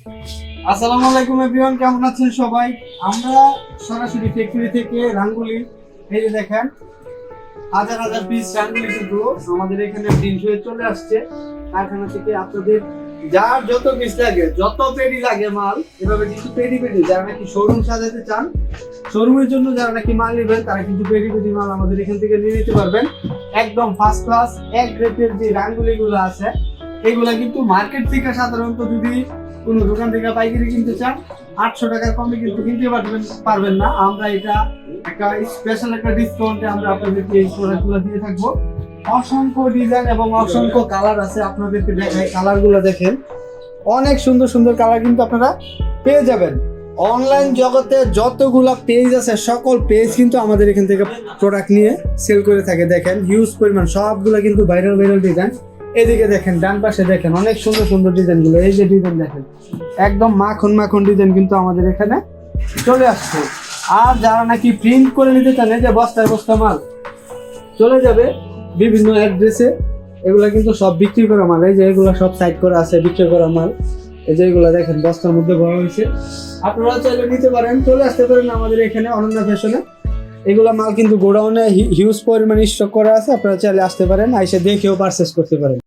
আসসালামু আলাইকুম এভরিওয়ান, কেমন আছেন সবাই? আমরা সরাসরি ফ্যাক্টরি থেকে রাঙ্গুলি, এই দেখেন, হাজার হাজার পিস রাঙ্গুলি কিন্তু আমাদের এখানে হয়ে চলে আসছে। কারখানা থেকে আপনাদের যার যত পিস লাগে, যত পেডি লাগে মাল, এভাবে কিন্তু পেডি পেডি, যারা নাকি শোরুম সাজাতে চান শোরুমের জন্য যারা নাকি মাল নেবেন, তারা কিন্তু পেডি পেডি মাল আমাদের এখান থেকে নিয়ে নিতে পারবেন। একদম ফার্স্ট ক্লাস এক গ্রেডের যে রাঙ্গুলি গুলো আছে, এগুলা কিন্তু মার্কেট থেকে সাধারণত যদি কোনো দোকান থেকে পাইকারি কিনতে চান, আটশো টাকার কমে কিন্তু কিনতে পারবেন পারবেন না। আমরা এটা একটা স্পেশাল একটা ডিসকাউন্টে আমরা আপনাদেরকে এই প্রোডাক্টগুলো দিয়ে থাকব। অসংখ্য ডিজাইন এবং অসংখ্য কালার আছে আপনাদেরকে দেখাই। কালারগুলো দেখেন। অনেক সুন্দর সুন্দর কালার কিন্তু আপনারা পেয়ে যাবেন। অনলাইন জগতে যতগুলা পেজ আছে, সকল পেজ কিন্তু আমাদের এখান থেকে প্রোডাক্ট নিয়ে সেল করে থাকে। দেখেন হিউজ পরিমাণ, সবগুলো কিন্তু ভাইরাল ভাইরাল ডিজাইন এদিকে দেখেন, ডান পাশে দেখেন, অনেক সুন্দর সুন্দর ডিজাইনগুলো। এই যে ডিজাইন দেখেন, একদম মাখন মাখন ডিজাইন কিন্তু আমাদের এখানে চলে আসছে। আর যারা নাকি প্রিন্ট করে নিতে চান, এই যে বস্তায় বস্তা মাল, চলে যাবে বিভিন্ন অ্যাড্রেসে এগুলা কিন্তু সব বিক্রি করা মাল। এই যে এগুলো সব সাইড করা আছে, বিক্রি করা মাল। এই যে এগুলা দেখেন, বস্তার মধ্যে ভরা হয়েছে। আপনারা চাইলে নিতে পারেন, চলে আসতে পারেন আমাদের এখানে অনন্যা ফ্যাশনে এগুলা মাল কিন্তু গোডাউনে হিউজ পরিমাণ স্টক করা আছে, আপনারা চাইলে আসতে পারেন এসে দেখেও পারচেস করতে পারেন।